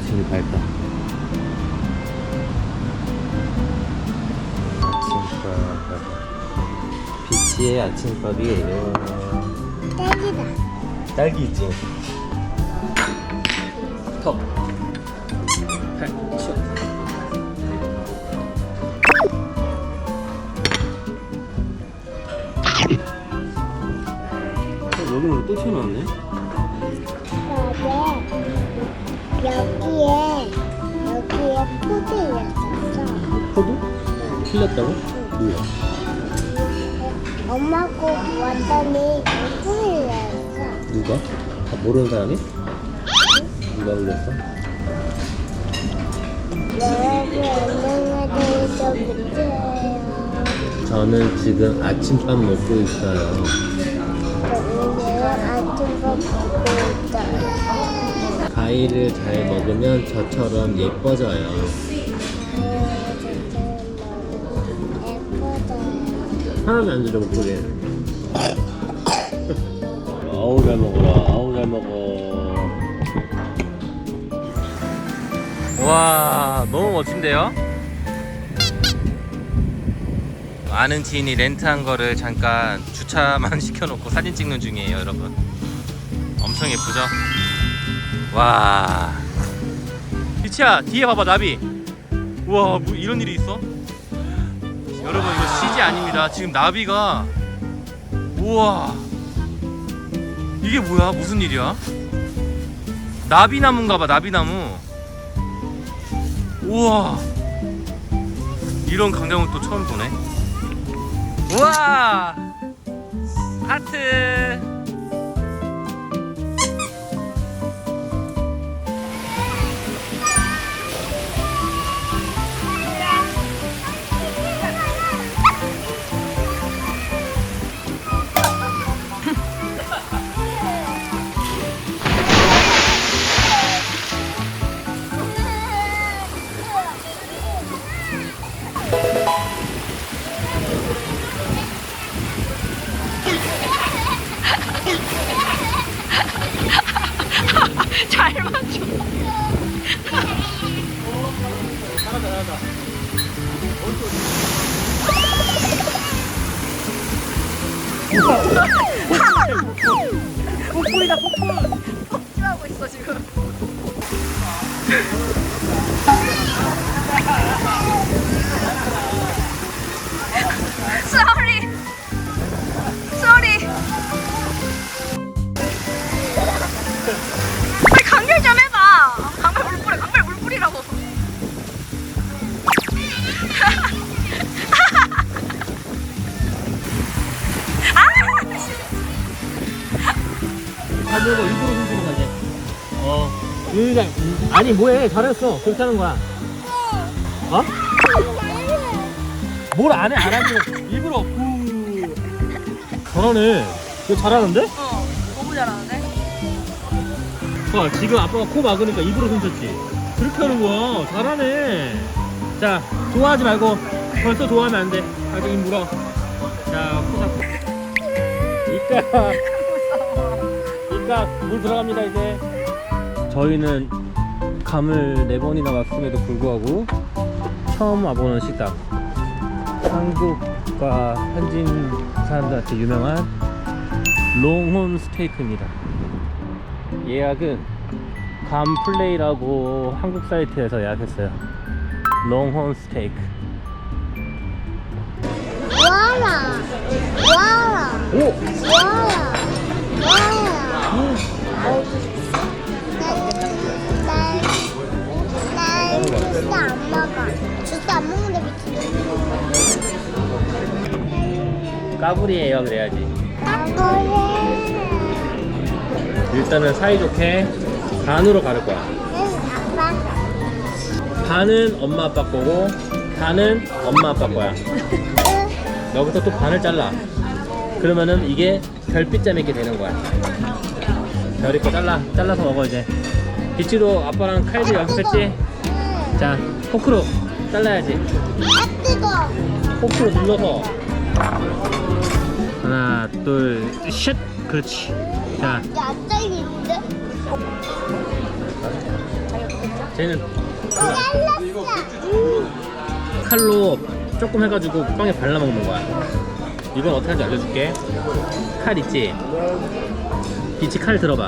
제일 밝다. 아침밥. 비치의 아침밥이에요. 딸기다. 딸기 있지? 턱. 팔, 치워. 어, 여기는 또 튀어나왔네? 여기에 여기에 포도였었어. 포도? 틀렸다고? 뭐야? 엄마 꼭 왔더니 포도였어. 누가? 아, 모르는 사람이? 누가 올렸어? 여러분 안녕하세요. 부채예요. 저는 지금 아침밥 먹고 있어요. 오늘 아침밥 먹고 있어요. 과일을 잘 먹으면 저처럼 예뻐져요. 하나도 안 들려 목소리. 아우 잘 먹어라. 아우 잘 먹어. 와 너무 멋진데요? 아는 지인이 렌트한 거를 잠깐 주차만 시켜놓고 사진 찍는 중이에요, 여러분. 엄청 예쁘죠? 와. 비치야 뒤에 봐봐 나비. 우와 뭐 이런 일이 있어? 여러분 이거 CG 아닙니다. 지금 나비가 우와 이게 뭐야? 무슨 일이야? 나비나무인가봐 나비나무. 우와 이런 광경을 또 처음 보네. 우와 하트. 폭포이다 폭포. 폭주하고 있어 지금. 하늘고 일부러 흔드는 거지. 어. 유유가 아니 뭐해 잘했어 그렇게 하는 거야. 어? 뭘 안 해 안 하지 일부러 후. 잘하네. 이거 잘하는데? 어, 너무 잘하는데? 봐 지금 아빠가 코 막으니까 입으로 훔쳤지. 그렇게 하는 거야. 잘하네. 자 좋아하지 말고 벌써 좋아하면 안 돼. 아직 입 물어. 자코 잡고. 이까. 그러니까 물 들어갑니다 이제 저희는 감을 네 번이나 왔음에도 불구하고 처음 와보는 식당 한국과 현지인 사람들한테 유명한 롱혼 스테이크입니다 예약은 감플레이라고 한국 사이트에서 예약했어요 롱혼 스테이크 와라. 와라. 오! 와라. 안 먹는데 미친. 까불이에요 그래야지 그래. 일단은 사이좋게 반으로 가를 거야 응, 아빠. 반은 엄마 아빠 거고 반은 엄마 아빠 거야 응. 여기서 또 반을 잘라 그러면은 이게 별빛자 맺게 되는 거야 별이 거 잘라 잘라서 먹어 이제 빛으로 아빠랑 칼질 연습했지? 응. 자 포크로 잘라야지 아 뜨거. 포크로 눌러서 하나 둘 셋 그렇지 자 야, 안 잘리는데? 쟤는 잘랐어. 칼로 조금 해가지고 빵에 발라 먹는 거야. 이건 어떻게 하는지 알려줄게. 칼 있지? 비치 칼 들어봐.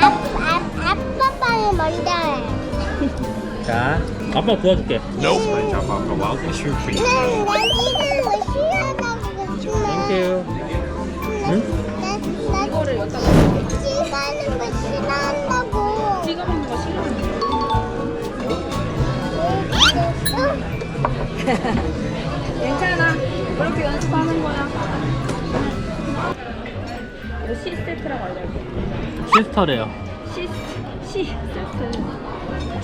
아, 아, 아빠 빵이 먼저 해. 자, 아빠 도와줄게. 난, 난 이런 거 싫어하다고 그러지만 땡큐. 응? 난, 난 이거를 여기다 찍어하는 거 싫어한다고. 찍어 먹는 거 싫어. 괜찮아. 그렇게 연습하는 거야. 이거 C 세트라고 알려줘. 시스터래요. C C 세트.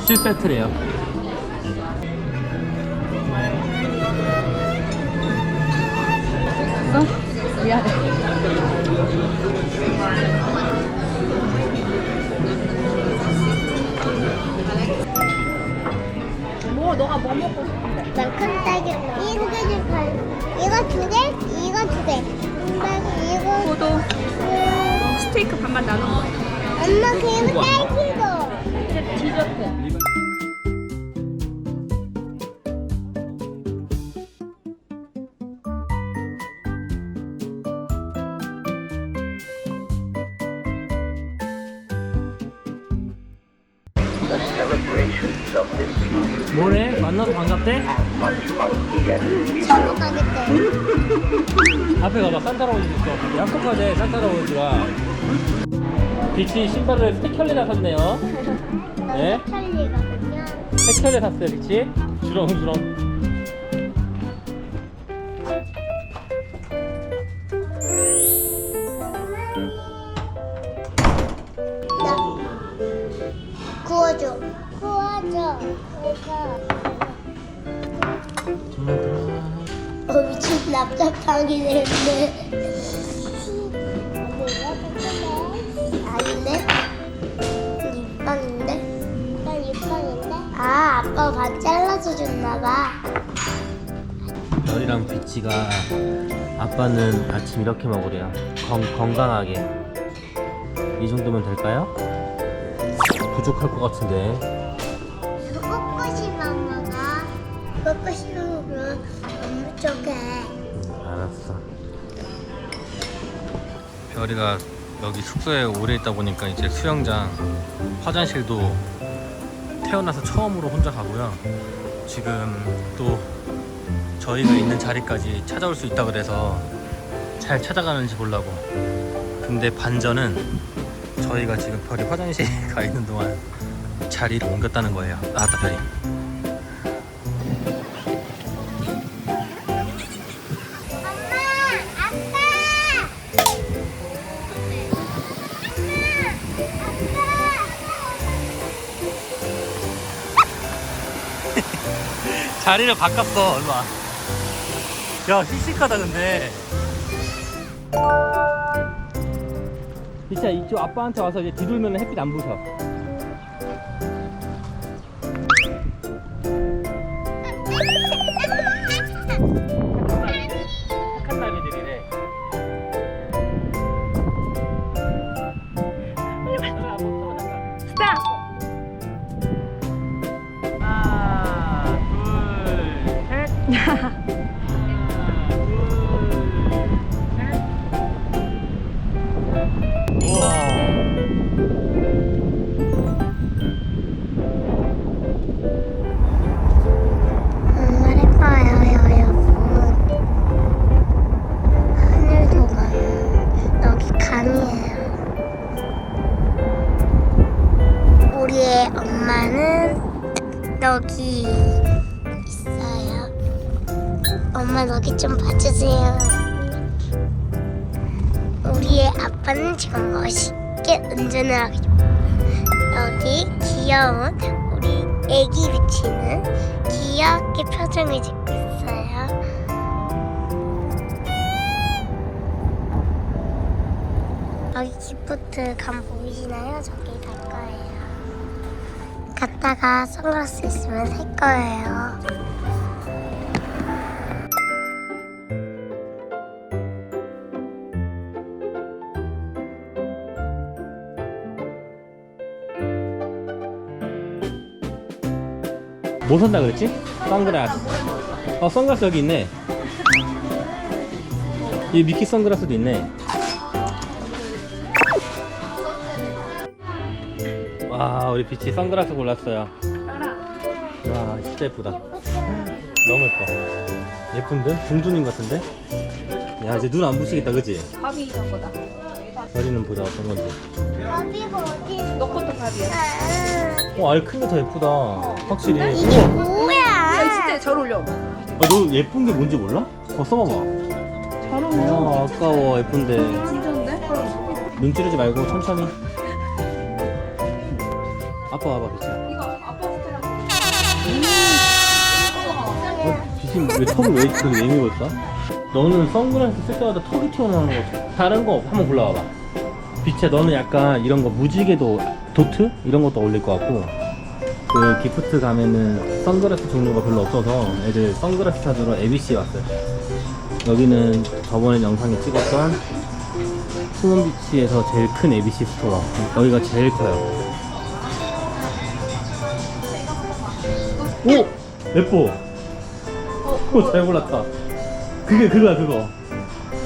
C 세트래요. 어? 미안해. 뭐 너가 뭐 먹고 싶은데? 난큰 딸기 이거 개줄 걸. 이거 두 개, 이거 두 개. 엄마 이거 포도 음, 스테이크 반반 나눈 거. 엄마 그리고 딸기도. 디저트. 가겠대. 앞에 가봐 산타라워즈 있어 약속하대 산타라워즈가 비치 신발을 스티컬리나 샀네요 네? 찰리거든요. 스티컬리 샀어요 비치 주렁주렁 어 미친 납작하게 됐네. 아닌데? 이빵인데? 난 이빵인데? 아 아빠 반 잘라서 줬나봐. 별이랑 비치가 아빠는 아침 이렇게 먹으래요 건, 건강하게 이 정도면 될까요? 부족할 것 같은데 꼬꼬시만 먹으면 너무 쪽해. 음, 알았어. 별이가 여기 숙소에 오래 있다 보니까 이제 수영장 화장실도 태어나서 처음으로 혼자 가고요. 지금 또 저희가 있는 자리까지 찾아올 수 있다 그래서 잘 찾아가는지 보려고. 근데 반전은 저희가 지금 별이 화장실 가 있는 동안 자리를 옮겼다는 거예요. 아따 별이 자리를 바꿨어 얼마. 야 씩씩하다 근데. 진짜 이쪽 아빠한테 와서 이제 뒤돌면 햇빛 안 부셔 있어요. 여기 귀여운 우리 애기 비치는 귀엽게 표정을 짓고 있어요. 여기 기프트 감 보이시나요? 저기 갈 거예요. 갔다가 선글라스 있으면 살 거예요. 뭐 산다 그랬지? 선글라스. 어, 선글라스 여기 있네. 이 미키 선글라스도 있네. 와, 우리 비치 선글라스 골랐어요. 와, 진짜 예쁘다. 너무 예뻐. 예쁜데? 중준인 같은데? 야, 이제 눈 안 부시겠다, 그지? 밥이 이런 거다. 머리는 보자, 어떤 건지. 어디가 어디? 너 밥이야. 아, 어, 알 큰 게 더 예쁘다. 확실히. 우와. 뭐야? 진짜 잘 어울려. 아, 너 예쁜 게 뭔지 몰라? 어, 써봐봐. 잘 어울려. 아, 아까워, 예쁜데. 진짜인데? 눈 찌르지 말고 천천히. 아빠 와봐, 비치. 어, 비치 왜 턱을 왜 그렇게 내밀고 있어? 너는 선글라스 쓸 때마다 턱이 튀어나오는 거 같아. 다른 거 한번 골라봐봐. 비치야, 너는 약간 이런 거 무지개도, 도트? 이런 것도 어울릴 것 같고. 그 기프트 가면은 선글라스 종류가 별로 없어서 애들 선글라스 찾으러 ABC 왔어요. 여기는 저번에 영상에 찍었던 수원비치에서 제일 큰 ABC 스토어. 여기가 제일 커요. 오! 예뻐! 오, 잘 골랐다. 그게 그거야, 그거.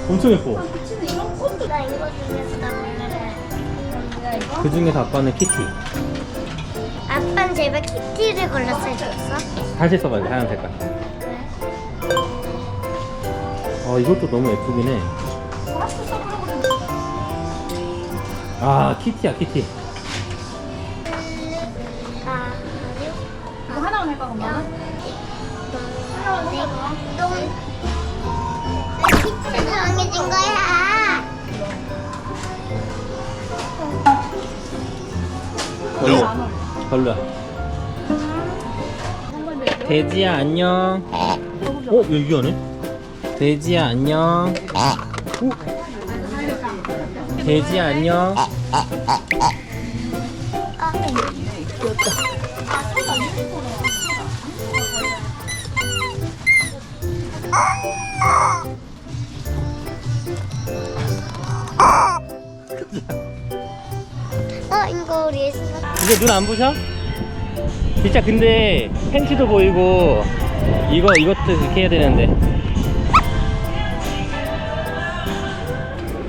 엄청 예뻐. 그 중에서 아빠는 키티. 아빠는 제발 키티를 골랐어야 줬어. 다시 써봐요, 하얀 색깔. 어, 이것도 너무 예쁘긴 해. 그랬는데. 아, 키티야, 키티. 별로야. 돼지야, 안녕. 어, 여기 하네? 돼지야, 안녕. 오. 돼지야, 안녕. 이제 눈 안 부셔? 진짜 근데 팬티도 보이고 이거 이것도 그렇게 해야 되는데.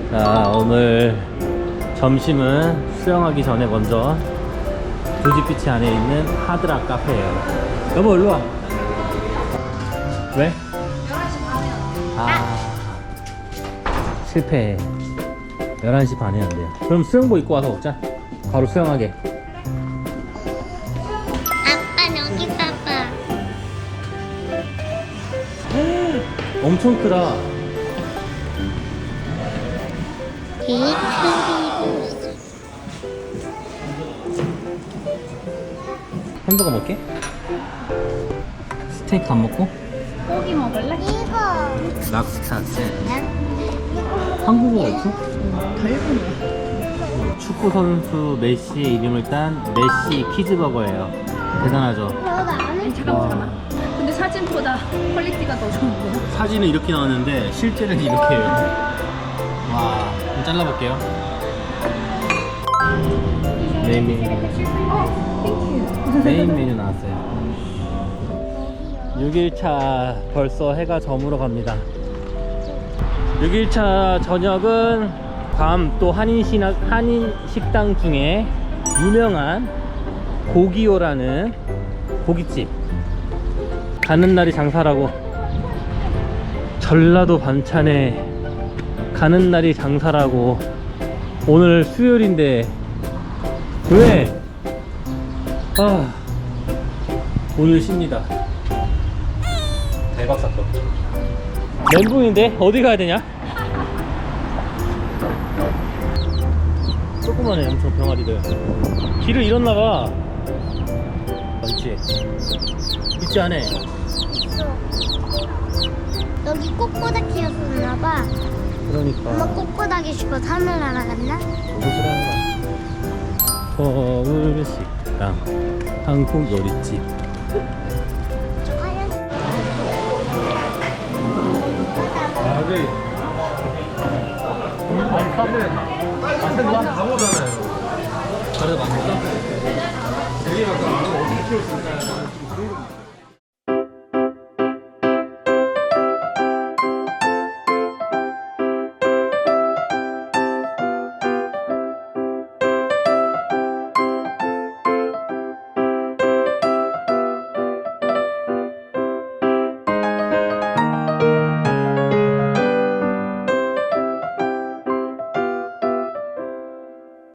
자 오늘 점심은 수영하기 전에 먼저 두지비치 안에 있는 하드락 카페예요. 여보 일로 와. 왜? 11시 반에 아 실패. 11시 반에 한대요. 그럼 수영복 입고 와서 먹자. 바로 수영하게 엄청 크다 햄버거 먹게? 스테이크 안 먹고? 고기 먹을래? 이거. 락스타 셋 한국어 없어? 축구 선수 메시의 이름을 딴 메시 키즈버거예요 대단하죠. 잠깐만 와. 잠깐만. 근데 사진보다 퀄리티가 더 좋은 거. 사진은 이렇게 나왔는데 실제는 이렇게 해요. 와 좀 잘라볼게요. 메인 메뉴. 메인 메뉴 나왔어요. 6일차 벌써 해가 저물어 갑니다. 6일차 저녁은 밤 또 한인, 한인 식당 중에 유명한 고기요라는 고깃집 가는 날이 장사라고. 전라도 반찬에 가는 날이 장사라고. 오늘 수요일인데 왜? 아 오늘 쉽니다. 대박 사건. 멘붕인데 어디 가야 되냐? 조그만해 엄청 병아리들. 길을 잃었나봐 있지? 있지 않아? 있어. 여기 꼬꼬닥이었었나 봐. 그러니까 엄마 꼬꼬닥이 죽어 산을 날아갔나? 서울 식당 한국 요리집 아 네 아니 카페 카페 누가 다 보잖아요 그래도 맛 있어? 되게 맛있어 어떻게 키울 수 있나요?